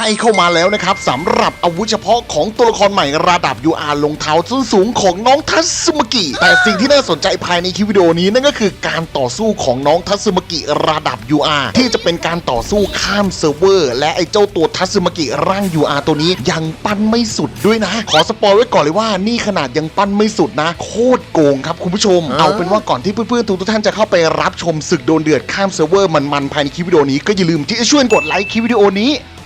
ล้เข้ามาแล้วนะครับสำหรับอาวุธเฉพาะของตัวละครใหม่ระดับ UR ลงเท้าส้นสูงของน้องทัสึมากิ แต่สิ่งที่น่าสนใจภายในคลิปวิดีโอนี้นั่นก็คือการต่อสู้ของน้องทัสึมากิระดับ UR ที่จะเป็นการต่อสู้ข้ามเซิร์ฟเวอร์ และไอ้เจ้าตัวทัสึมากิร่าง UR ตัวนี้ยังปั้นไม่สุดด้วยนะ ขอสปอยไว้ก่อนเลยว่านี่ขนาดยังปั้นไม่สุดนะ โคตรโกงครับคุณผู้ชม เอาเป็นว่าก่อนที่เพื่อนๆทุกท่านจะเข้าไปรับชมศึกโดนเดือดข้ามเซิร์ฟเวอร์มันๆภายในคลิปวิดีโอนี้ก็อย่าลืมที่จะช่วยกดไลค์คลิปวิดีโอนี้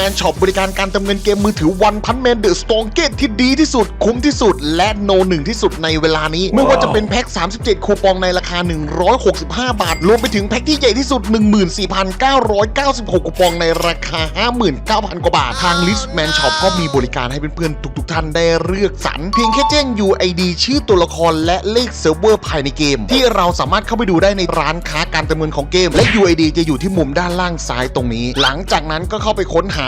แมนช็อปบริการการเติมเงินเกมมือถือวันพันแมนเดอะสตองเกตที่ดีที่สุดคุ้มที่สุด และโนหนึ่งที่สุดในเวลานี้ ไม่ว่าจะเป็นแพ็ค 37 คูปองในราคา 165 บาท รวมไปถึงแพ็คที่ใหญ่ที่สุด 14,996 คูปองในราคา 59,000 กว่าบาท ทางลิสแมนช็อปก็มีบริการให้เพื่อนๆทุกๆท่านได้เลือกสรรเพียงแค่แจ้ง UID ชื่อตัวละครและเลขเซิร์ฟเวอร์ภายในเกม ที่เราสามารถเข้าไปดูได้ในร้านค้าการเติมเงินของเกม และ UID จะอยู่ที่มุมด้านล่างซ้ายตรงนี้ หลังจากนั้นก็เข้าไปค้นหา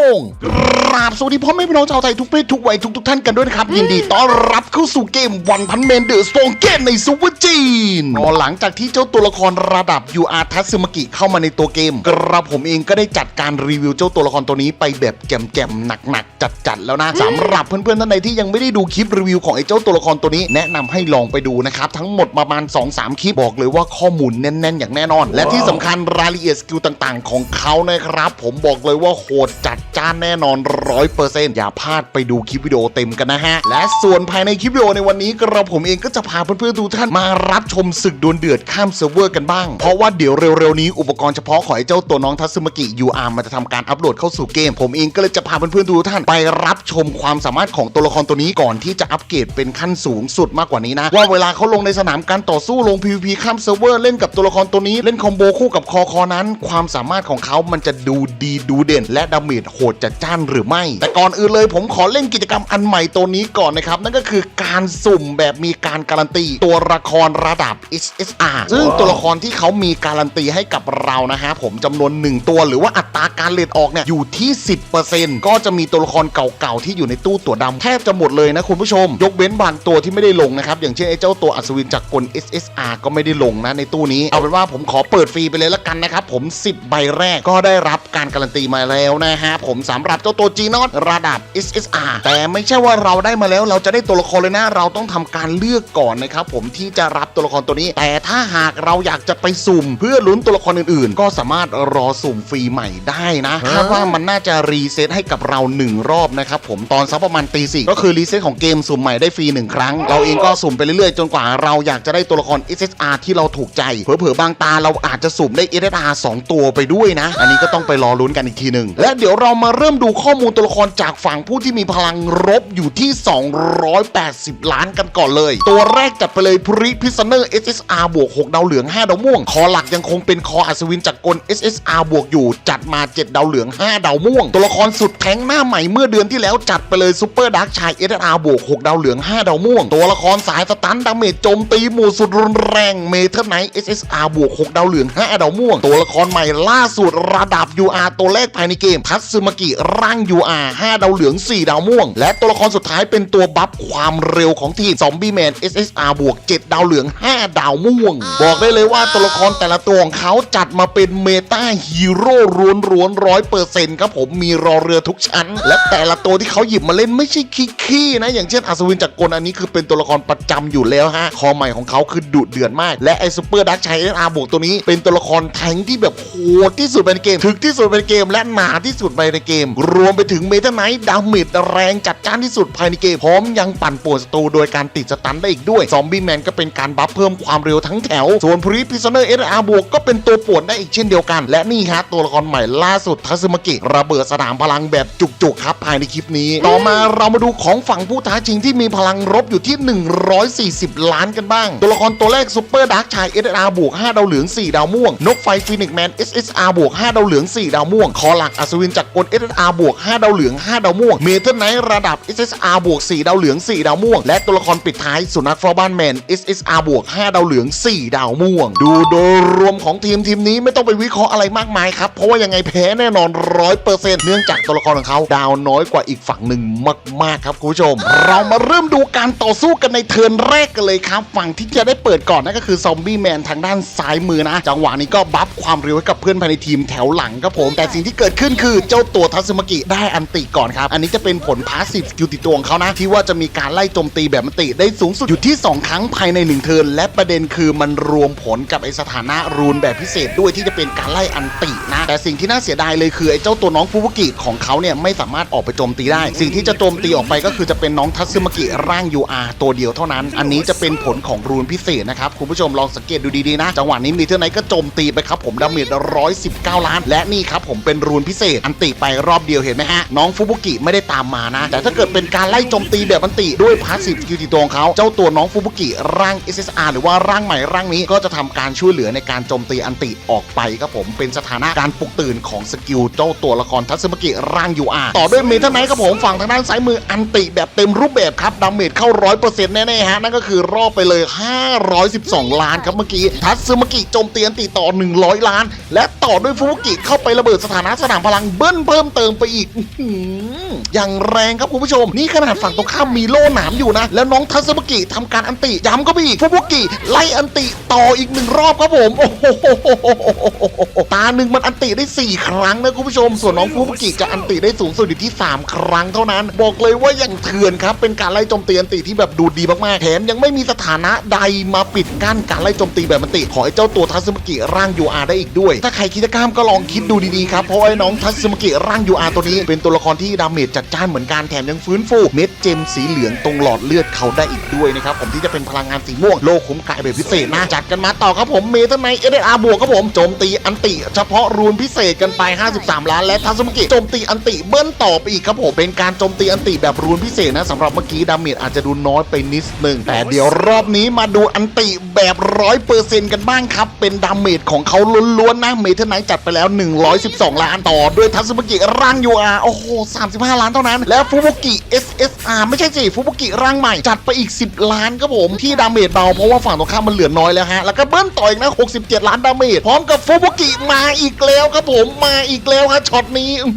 งกราบสวัสดีพ่อแม่พี่น้องชาวไทยทุกเพศทุกวัยทุกทุกๆท่านกันด้วยนะครับ ยินดีต้อนรับเข้าสู่เกมวันพันเมนเดอร์สโตงเกมในซูเปอร์จีนพอหลังจากที่เจ้าตัวละครระดับ UR ทัสึมากิเข้ามาในตัวเกม กระผมเองก็ได้จัดการรีวิวเจ้าตัวละครตัวนี้ไปแบบแจมๆหนักๆจัดๆแล้วนะสำหรับเพื่อนๆท่านใดที่ยังไม่ได้ดูคลิปรีวิวของไอ้เจ้าตัวละครตัวนี้ แนะนำให้ลองไปดูนะครับทั้งหมดประมาณ 2-3 คลิปบอกเลยว่าข้อมูลแน่นๆ อย่างแน่นอน และที่สำคัญรายละเอียดสกิลต่าง ๆ ของเขานะครับผมบอกเลยว่าโหดจัดจ้านแน่นอน100%อย่าพลาดไปดูคลิปวิดีโอเต็มกันนะฮะ และส่วนภายในคลิปวิดีโอในวันนี้กระผมเองก็จะพาเพื่อนๆทุกท่านมารับชมศึกดวลเดือดข้ามเซิร์ฟเวอร์กันบ้าง เพราะว่าเดี๋ยวเร็วๆนี้อุปกรณ์เฉพาะของไอ้เจ้าตัวน้องทัสึมกิ UR มันจะทำการอัปโหลดเข้าสู่เกม ผมเองก็เลยจะพาเพื่อนๆทุกท่านไปรับชมความสามารถของตัวละครตัวนี้ก่อนที่จะอัปเกรดเป็นขั้นสูงสุดมากกว่านี้นะ ว่าเวลาเขาลงในสนามการต่อสู้ลง PVP ข้ามเซิร์ฟเวอร์เล่นกับตัวละครตัวนี้เล่นคอมโบคู่กับคอคอนั้น ความสามารถของเขามันจะดูดีดูเด่น และดาเมจโหดจัดจ้านหรือไม่ แต่ก่อนอื่นเลยผมขอเล่นกิจกรรมอันใหม่ตัวนี้ก่อนนะครับ นั่นก็คือการสุ่มแบบมีการการันตี ตัวละครระดับ SSR ซึ่งตัวละครที่เขามีการันตีให้กับเรานะฮะผมจำนวน 1 ตัวหรือว่าอัตราการเลทออกเนี่ยอยู่ที่ 10%ก็จะมีตัวละครเก่าๆที่อยู่ในตู้ตัวดำแทบจะหมดเลยนะคุณผู้ชม ยกเว้นบางตัวที่ไม่ได้ลงนะครับอย่างเช่นไอ้เจ้าตัวอัศวินจากกล SSR ก็ไม่ได้ลงนะในตู้นี้เอาเป็นว่าผมขอเปิดฟรีไปเลยละกันนะครับผม 10 ใบแรกก็ได้รับการการันตีมาแล้วนะฮะผมสำหรับเจ้าตัว G n o t ระดับ SSR แต่ไม่ใช่ว่าเราได้มาแล้วเราจะได้ตัวละครเลยนะ เราต้องทำการเลือกก่อนนะครับผมที่จะรับตัวละครตัวนี้ แต่ถ้าหากเราอยากจะไปสุ่ม เพื่อลุ้นตัวละครอื่นๆ ก็สามารถรอสุ่มฟรีใหม่ได้นะคาดว่ามันน่าจะรีเซ็ตให้กับเราหนึ่งรอบนะครับผมตอนสักประมาณตีสี่ก็คือรีเซ็ตของเกมสุ่มใหม่ได้ฟรีหนึ่งครั้ง เราเองก็สุ่มไปเรื่อยๆ จนกว่าเราอยากจะได้ตัวละคร SSR ที่เราถูกใจเผลอๆบางตาเราอาจจะสุ่มได้ SSR สองตัวไปด้วยนะ อันนี้ก็ต้องไปรอลุ้นกันอีกทีหนึ่งและเดี๋ยวเรามาเริ่มดูข้อมูลตัวละครจากฝั่งผู้ที่มีพลังรบอยู่ที่ 280 ล้านกันก่อนเลย ตัวแรกจัดไปเลยพริพิซเนอร์ SSR บวก6ดาวเหลือง 5 ดาวม่วง คอหลักยังคงเป็นคออัศวินจากกล SSR บวกอยู่ จัดมา 7 ดาวเหลือง 5 ดาวม่วง ตัวละครสุดแข็งหน้าใหม่เมื่อเดือนที่แล้วจัดไปเลยซูเปอร์ดักชาย SSR บวก6ดาวเหลือง 5 ดาวม่วง ตัวละครสายสตันดาเมจโจมตีหมู่สุดรุนแรงเมเทอร์ไนท์ SSR บวก6ดาวเหลือง 5 ดาวม่วง ตัวละครใหม่ล่าสุดระดับ UR ตัวแรกภายในเกมทัตสึมากิร่าง UR 5 ดาวเหลือง 4 ดาวม่วง และตัวละครสุดท้ายเป็นตัวบัฟความเร็วของทีมซอมบี้แมน SSR บวก 7 ดาวเหลือง 5 ดาวม่วง บอกได้เลยว่าตัวละครแต่ละตัวของเขาจัดมาเป็นเมตาฮีโร่ร้วนร้วนร้อยเปอร์เซ็นต์ครับผมมีรอเรือทุกชั้น และแต่ละตัวที่เขาหยิบมาเล่นไม่ใช่ขี้ๆนะ อย่างเช่นอัศวินจากกลอันนี้คือเป็นตัวละครประจำอยู่แล้วฮะคอใหม่ของเขาคือดุเดือดมาก และไอซูเปอร์ดักชัย SR บวกตัวนี้เป็นตัวละครแทงที่แบบโหดที่สุดในเกมถึกที่สุดในเกมและหนาที่สุดในเกม รวมไปถึงเมทัลไนท์ดาเมจแรงจัดจ้านที่สุดภายในเกม พร้อมยังปั่นป่วนศัตรูโดยการติดสตันได้อีกด้วยซอมบี้แมนก็เป็นการบัฟเพิ่มความเร็วทั้งแถว ส่วนพรีพิซเนอร์เอสอาร์บวกก็เป็นตัวป่วนได้อีกเช่นเดียวกัน และนี่ฮะตัวละครใหม่ล่าสุดทัซึมากิระเบิดสนามพลังแบบจุกๆครับภายในคลิปนี้ ต่อมาเรามาดูของฝั่งผู้ท้าชิงที่มีพลังรบอยู่ที่ 140 ล้านกันบ้าง ตัวละครตัวแรกซูเปอร์ดาร์กชาย SSR บวก5ดาวเหลือง 4 ดาวม่วง นกไฟฟีนิกแมน SSR บวก5ดาวเหลือง 4 ดาวม่วง คอหลักอัศวินจักกล SSR บวก5ดาวเหลือง 5 ดาวม่วงเมทัลไนท์ระดับ SSR บวก4ดาวเหลือง 4 ดาวม่วง และตัวละครปิดท้ายสุนัขฟอร์บ้านแมน SSR บวก5ดาวเหลือง 4 ดาวม่วง ดูโดยรวมของทีมทีมนี้ไม่ต้องไปวิเคราะห์อะไรมากมายครับ เพราะว่ายังไงแพ้แน่นอน100%เนื่องจากตัวละครของเขาดาวน้อยกว่าอีกฝั่งหนึ่งมาก ๆ ครับคุณผู้ชม เรามาเริ่มดูการต่อสู้กันในเทิร์นแรกกันเลยครับ ฝั่งที่จะได้เปิดก่อนนั่นก็คือซอมบี้แมนทางด้านซ้ายมือนะจังหวะนี้ก็บัฟความเร็วให้กับเพื่อนภายในทีมแถวหลังครับผมแต่สิ่งที่เกิดขึ้นคือเจ้าตัวัวทัซึมากิได้อันติก่อนครับ อันนี้จะเป็นผลพาสซีฟสกิลติดตัวของเขานะ ที่ว่าจะมีการไล่โจมตีแบบมันติได้สูงสุดอยู่ที่ 2 ครั้งภายใน 1 เทิร์นและประเด็นคือมันรวมผลกับไอสถานะรูนแบบพิเศษด้วยที่จะเป็นการไล่อันตินะ แต่สิ่งที่น่าเสียดายเลยคือไอเจ้าตัวน้องฟูบุกิของเขาเนี่ยไม่สามารถออกไปโจมตีได้ สิ่งที่จะโจมตีออกไปก็คือจะเป็นน้องทัซึมากิร่าง UR ตัวเดียวเท่านั้น อันนี้จะเป็นผลของรูนพิเศษนะครับคุณผู้ชมลองสังเกตดูดีๆนะ จังหวะนี้มีเท่าไหนก็โจมตีไปครับผมดาเมจ119 ล้าน และนี่ครับผมเป็นรูนพิเศษอันติไปรอบเดียวเห็นไหมฮะ น้องฟูบุกิไม่ได้ตามมานะ แต่ถ้าเกิดเป็นการไล่โจมตีแบบอันติด้วยพาสซีฟสกิลติดตัวของเขาเจ้าตัวน้องฟูบุกิร่าง SSR หรือว่าร่างใหม่ร่างนี้ก็จะทำการช่วยเหลือในการโจมตีอันติออกไปครับผมเป็นสถานะการปลุกตื่นของสกิลเจ้าตัวละครทัศมกิร่าง UR ต่อด้วยเมทัลไนท์ครับผมฝั่งทางด้านซ้ายมืออันติแบบเต็มรูปแบบครับดาเมจเข้า100%แน่ๆฮะนั่นก็คือรอบไปเลย 512 ล้านครับเมื่อกี้ทัศมกิโจมตีอันติต่อ 100 ล้าน และต่อด้วยฟูบุกิเข้าไประเบิดสถานะสนามพลังเบิ้ลเพิ่มเติมไปอีกอื้อหืออย่างแรงครับคุณผู้ชม นี่ขนาดฝั่งตรงข้ามมีโล่หนามอยู่นะ แล้วน้องทัศมกิทำการอันติย้ำก็ไปอีกฟูบุกิไล่อันติต่ออีกหนึ่งรอบครับผมโอ้โหตาหนึ่งมันอันติได้ 4 ครั้งนะคุณผู้ชม ส่วนน้องฟูบุกิจะอันติได้สูงสุดอยู่ที่ 3 ครั้งเท่านั้น บอกเลยว่าอย่างเถื่อนครับเป็นการไล่โจมตีอันติที่แบบดูดีมากๆแถมยังไม่มีสถานะใดมาปิดกั้นการไล่โจมตีแบบอันติของไอ้เจ้าตัวทัซึมกิร่าง UR ได้อีกด้วย ถ้าใครคิดจะกล้ามก็ลองคิดดูดีๆครับเพราะไอ้น้องทัซึมกิร่าง UR ตัวนี้เป็นตัวละครที่ดาเมจจัดจ้านเหมือนกันแถมยังฟื้นฟูเม็ดเจมสีเหลืองตรงหลอดเลือดเขาได้อีกด้วยนะครับผมที่จะเป็นพลังงานสีม่วงโลคุ้มกายแบบพิเศษนะจัดกันมาต่อครับผมเมทัลไนเอเดอาบวกครับผมโจมตีอันติ เฉพาะรูนพิเศษกันไป 53 ล้านและทัซุมกิโจมตีอันติเบิ้ลต่อไปอีกครับผมเป็นการโจมตีอันติแบบรูนพิเศษนะสำหรับเมื่อกี้ดาเมจอาจจะดูน้อยไปนิดหนึ่งแต่เดี๋ยวรอบนี้มาดูอันติแบบร้อยเปอร์เซ็นต์กันบ้างครับเป็นดาเมจของเขาล้วนๆนะเมทัลไนจัดไปแล้ว 112 ล้านต่อด้วยทัซุมกิร่าง UR โอ้โห 35 ล้านเท่านั้น แล้วฟูบุกิ SSR ไม่ใช่สิฟูบุกิร่างใหม่ จัดไปอีก 10 ล้านครับผมที่ดาเมจเบาเพราะว่าฝั่งตรงข้ามมันเหลือน้อยแล้วฮะ แล้วก็เบิ้ลต่ออีกนะ 67 ล้านดาเมจพร้อมกับฟูบุกิมาอีกแล้วครับผมมาอีกแล้วฮะช็อตนี้อื้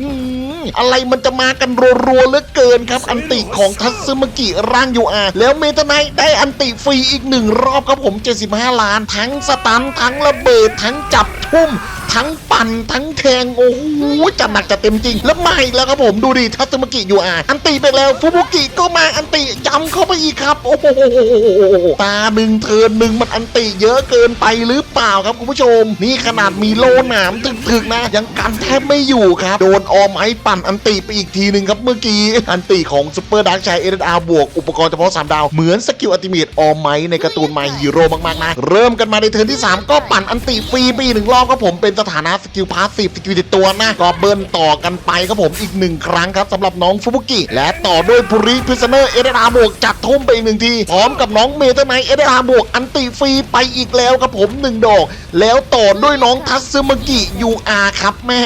อะไรมันจะมากันรัวๆเหลือเกินครับ อันติของทัซึมกิร่าง UR แล้วเมตาไนได้อันติฟรีอีกหนึ่งรอบครับผม 75 ล้าน ทั้งสตันทั้งระเบิด ทั้งจับทุ่ม ทั้งปั่นทั้งแทง โอ้โหจัดหนักจัดเต็มจริง แล้วมาอีกแล้วครับผมดูดิทัซึมกิ UR อันติไปแล้วฟูบุกิก็มาอันติย้ำเข้าไปอีกครับโอ้โหตาหนึ่งเทินหนึ่งมันอันติเยอะเกินไปหรือเปล่าครับคุณผู้ชม นี่ขนาดมีโลหนามถึกๆนะ ยังกันแทบไม่อยู่ครับ โดนออมไอปั่นอันติไปอีกทีหนึ่งครับเมื่อกี้อันติของซูเปอร์ดักชายเอเดอาบวกอุปกรณ์เฉพาะ3ดาวเหมือนสกิลอัติเมตออมไมในการ์ตูนมาฮีโร่มากๆนะเริ่มกันมาในเทิร์นที่ 3 ก็ปั่นอันติฟรีไปหนึ่งรอบครับผมเป็นสถานะสกิลพาสซีฟสกิลติดตัวนะก็เบิร์นต่อกันไปครับผมอีกหนึ่งครั้งครับสำหรับน้องฟูบุกิ และต่อด้วยภูริพิซเนอร์เอเดอาบวกจัดทุ่มไปอีกหนึ่งที พร้อมกับน้องเมเทอร์ไนเอเดอาบวกอันติฟรีไปอีกแล้วครับผมหนึ่งดอก แล้วต่อด้วยน้องทัซึมกิยูอาครับแม่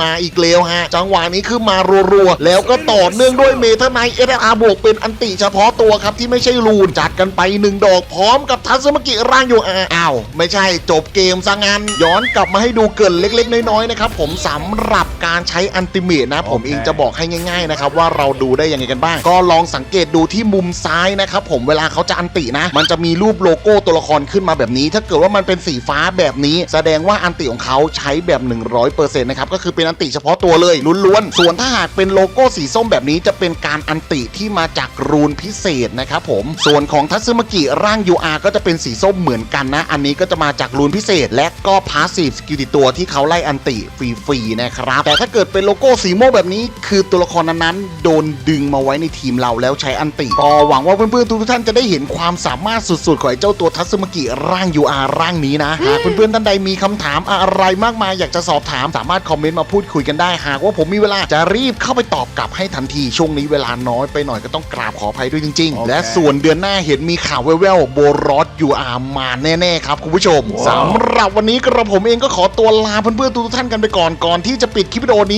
มาอีกแล้วฮะ จังหวะนี้คือมารัวๆ แล้วก็ต่อเนื่องด้วยเมเทอร์ไนเอเดอาบวกเป็นอันติเฉพาะตัวครับที่ไม่ใช่รูนจัดกันไปหนึ่งดอกพร้อมกับทัซึมกิร่างยูอาอ้าวไม่ใช่จบเกมซะงั้นย้อนกลับมาให้ดูเกินเล็กๆ น้อยๆนะครับผมสำหรับการใช้อันติเมตนะ ผมเองจะบอกให้ง่าย ๆนะครับ ว่าเราดูได้ยังไงกันบ้าง ก็ลองสังเกตดูที่มุมซ้ายนะครับผมเวลาเขาจะอันตินะ มันจะมีรูปโลโก้ตัวละครขึ้นมาแบบนี้ ถ้าเกิดว่ามันเป็นสีฟ้าแบบนี้ แสดงว่าอันติของเขาใช้แบบ 100%นะครับก็คือเป็นอันติเฉพาะตัวเลยล้วนๆส่วนถ้าหากเป็นโลโก้สีส้มแบบนี้จะเป็นการอันติที่มาจากรูนพิเศษนะครับผมส่วนของทัตสึมากิร่าง UR ก็จะเป็นสีส้มเหมือนกันนะ อันนี้ก็จะมาจากรูนพิเศษ และก็พาสซีฟสกิลติตัวที่เขาไล่อันติฟรีๆนะครับแต่ถ้าเกิดเป็นโลโก้สีม่วงแบบนี้ คือตัวละครนั้นๆ โดนดึงมาไว้ในทีมเราแล้วใช้อันติก็หวังว่าเพื่อนๆทุกท่านจะได้เห็นความสามารถสุดๆของไอ้เจ้าตัวทัตสึมากิร่าง UR ร่างนี้นะหากเพื่อนๆท่านใดมีคำถามอะไรมากมายอยากจะสอบถามสามารถคอมเมนต์มาพูดคุยกันได้หากว่าผมมีเวลาจะรีบเข้าไปตอบกลับให้ทันทีช่วงนี้เวลาน้อยไปหน่อยก็ต้องกราบขออภัยด้วยจริงโอๆเคและส่วนเดือนหน้าเห็นมีข่าวแว่วๆโบรอส UR มาแน่ๆครับคุณผู้ชมสำหรับวันนี้กระผมเองก็ขอตัวลาเพื่อนๆทุกท่านกันไปก่อนก่อนที่จะปิดคลิปวิดีโอนี้